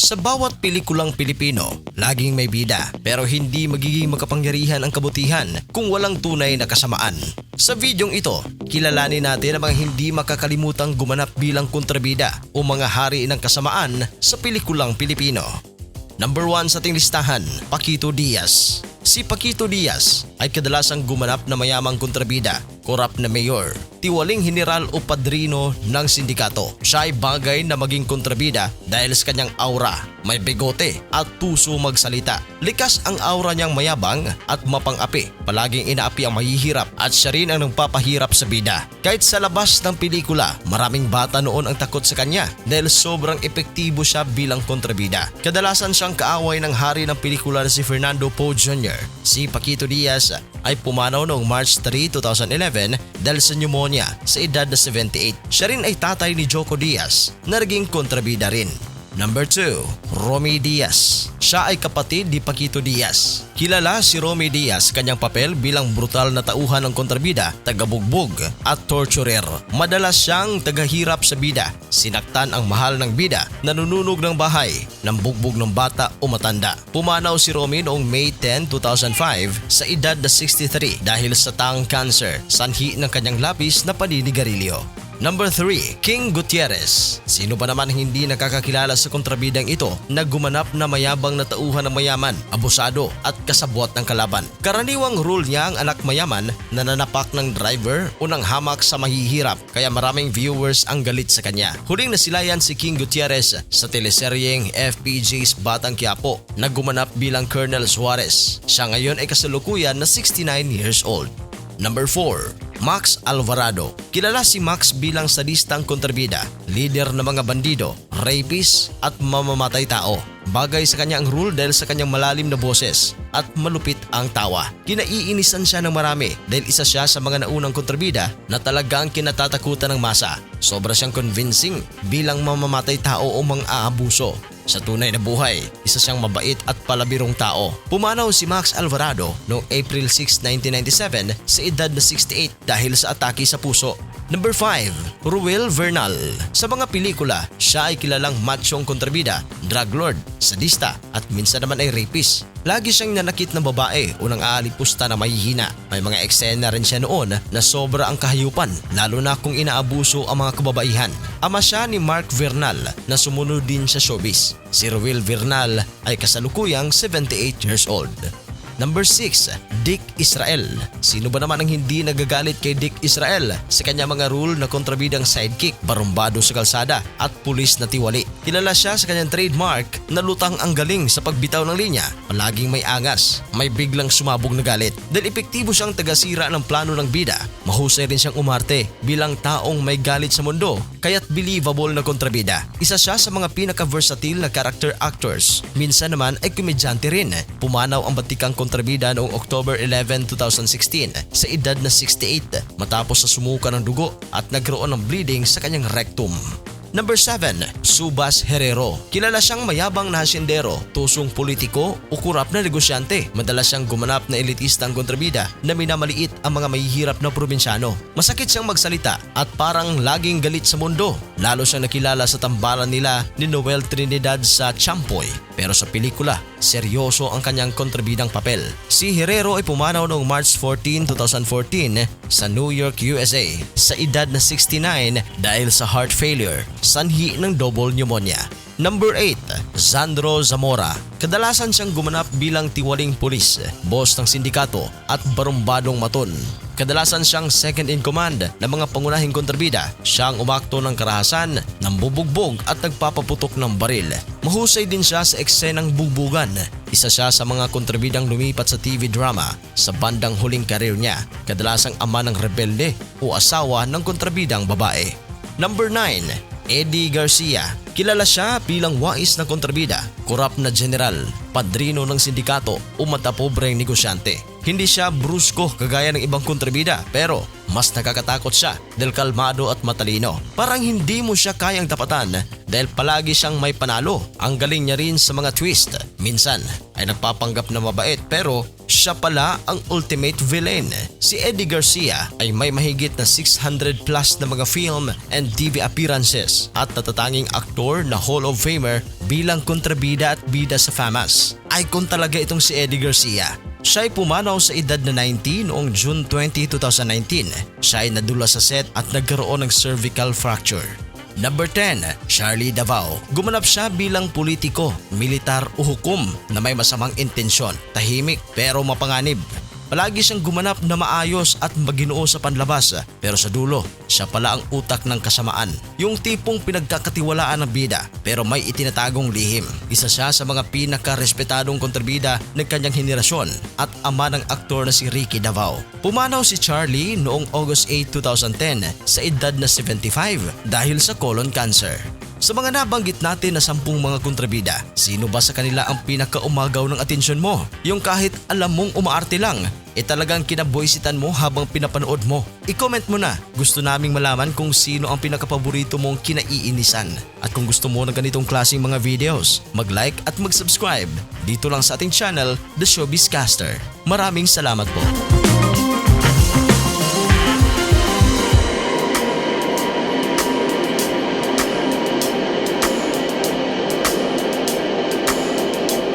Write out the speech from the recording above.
Sa bawat pelikulang Pilipino, laging may bida pero hindi magiging makapangyarihan ang kabutihan kung walang tunay na kasamaan. Sa videong ito, kilalanin natin ang mga hindi makakalimutang gumanap bilang kontrabida o mga hari ng kasamaan sa pelikulang Pilipino. Number 1 sa ating listahan, Paquito Diaz. Si Paquito Diaz ay kadalasang gumanap na mayamang kontrabida, korap na mayor, tiwaling general o padrino ng sindikato. Siya ay bagay na maging kontrabida dahil sa kanyang aura, may bigote at puso magsalita. Likas ang aura niyang mayabang at mapang-api. Palaging inaapi ang mahihirap at siya rin ang nagpapahirap sa bida. Kahit sa labas ng pelikula, maraming bata noon ang takot sa kanya dahil sobrang epektibo siya bilang kontrabida. Kadalasan siyang kaaway ng hari ng pelikula na si Fernando Poe Jr. Si Paquito Diaz ay pumanaw noong March 3, 2011 dahil sa pneumonia sa edad na 78. Siya rin ay tatay ni Joko Diaz na naging kontrabida rin. Number 2, Romy Diaz. Siya ay kapatid ni Paquito Diaz. Kilala si Romy Diaz kanyang papel bilang brutal na tauhan ng kontrabida, tagabugbog at torturer. Madalas siyang tagahirap sa bida. Sinaktan ang mahal ng bida, nanununog ng bahay, ng bugbog ng bata o matanda. Pumanaw si Romy noong May 10, 2005 sa edad na 63 dahil sa tang cancer, sanhi ng kanyang labis na paninigarilyo. Number 3, King Gutierrez. Sino ba naman hindi nakakakilala sa kontrabidang ito na gumanap na mayabang na tauhan ng mayaman, abusado at kasabwat ng kalaban. Karaniwang rule niya ang anak mayaman na nanapak ng driver o ng hamak sa mahihirap kaya maraming viewers ang galit sa kanya. Huling nasilayan si King Gutierrez sa teleseryeng FPJ's Batang Quiapo na gumanap bilang Colonel Suarez. Siya ngayon ay kasalukuyan na 69 years old. Number 4, Max Alvarado. Kilala si Max bilang sadistang kontrabida, leader ng mga bandido, rapist at mamamatay tao. Bagay sa kanya ang rule dahil sa kanyang malalim na boses at malupit ang tawa. Kinaiinisan siya ng marami dahil isa siya sa mga naunang kontrabida na talagang kinatatakutan ng masa. Sobra siyang convincing bilang mamamatay tao o mga aabuso. Sa tunay na buhay, isa siyang mabait at palabirong tao. Pumanaw si Max Alvarado noong April 6, 1997 sa edad na 68 dahil sa atake sa puso. Number 5, Ruel Vernal. Sa mga pelikula, siya ay kilalang machong kontrabida, drug lord, sadista at minsan naman ay rapist. Lagi siyang nanakit ng babae o nang aalipusta na mahihina. May mga eksena rin siya noon na sobra ang kahayupan lalo na kung inaabuso ang mga kababaihan. Ama siya ni Mark Vernal na sumunod din sa showbiz. Si Ruel Vernal ay kasalukuyang 78 years old. Number 6, Dick Israel. Sino ba naman ang hindi nagagalit kay Dick Israel sa kanya mga rule na kontrabidang sidekick, barumbado sa kalsada at pulis na tiwali. Kilala siya sa kanyang trademark na lutang ang galing sa pagbitaw ng linya, palaging may angas, may biglang sumabog na galit. Dahil epektibo siyang tagasira ng plano ng bida, mahusay rin siyang umarte bilang taong may galit sa mundo, kaya't believable na kontrabida. Isa siya sa mga pinaka-versatile na character actors. Minsan naman ay komedyante rin. Pumanaw ang batikang kontrabida noong October 11, 2016 sa edad na 68 matapos na sumuka ng dugo at nagkaroon ng bleeding sa kanyang rectum. Number 7, Subas Herrero. Kilala siyang mayabang na hasyendero, tusong politiko o kurap na negosyante. Madalas siyang gumanap na elitistang kontrabida na minamaliit ang mga mahihirap na probinsyano. Masakit siyang magsalita at parang laging galit sa mundo. Lalo siyang nakilala sa tambalan nila ni Noel Trinidad sa Champoy. Pero sa pelikula, seryoso ang kanyang kontrabidang papel. Si Herrero ay pumanaw noong March 14, 2014 sa New York, USA sa edad na 69 dahil sa heart failure, sanhi ng double pneumonia. Number 8, Sandro Zamora. Kadalasan siyang gumanap bilang tiwaling pulis, boss ng sindikato at barumbadong maton. Kadalasan siyang second in command ng mga pangunahing kontrabida. Siyang umakto ng karahasan, ng bubugbog at nagpapaputok ng baril. Mahusay din siya sa eksenang bubugan. Isa siya sa mga kontrabidang lumipat sa TV drama sa bandang huling karir niya. Kadalasang ama ng rebelde o asawa ng kontrabidang babae. Number 9, Eddie Garcia. Kilala siya bilang wais na kontrabida, korap na general, padrino ng sindikato o matapobreng negosyante. Hindi siya brusko kagaya ng ibang kontrabida pero mas nakakatakot siya dahil kalmado at matalino. Parang hindi mo siya kayang tapatan dahil palagi siyang may panalo. Ang galing niya rin sa mga twist. Minsan ay nagpapanggap na mabait pero siya pala ang ultimate villain. Si Eddie Garcia ay may mahigit na 600 plus na mga film and TV appearances at natatanging aktor na Hall of Famer bilang kontrabida at bida sa FAMAS. Icon talaga itong si Eddie Garcia. Siya ay pumanaw sa edad na 19 noong June 20, 2019. Siya ay nadula sa set at nagkaroon ng cervical fracture. Number 10, Charlie Davao. Gumanap siya bilang politiko, militar o hukom na may masamang intensyon, tahimik pero mapanganib. Palagi siyang gumanap na maayos at maginoo sa panlabas pero sa dulo, siya pala ang utak ng kasamaan. Yung tipong pinagkakatiwalaan ng bida pero may itinatagong lihim. Isa siya sa mga pinaka-respetadong kontrabida ng kanyang henerasyon at ama ng aktor na si Ricky Davao. Pumanaw si Charlie noong August 8, 2010 sa edad na 75 dahil sa colon cancer. Sa mga nabanggit natin na sampung mga kontrabida, sino ba sa kanila ang pinakaumagaw ng atensyon mo? Yung kahit alam mong umaarte lang, e talagang kinaboysitan mo habang pinapanood mo. I-comment mo na, gusto naming malaman kung sino ang pinakapaborito mong kinaiinisan. At kung gusto mo ng ganitong klaseng mga videos, mag-like at mag-subscribe dito lang sa ating channel, The Showbiz Caster. Maraming salamat po.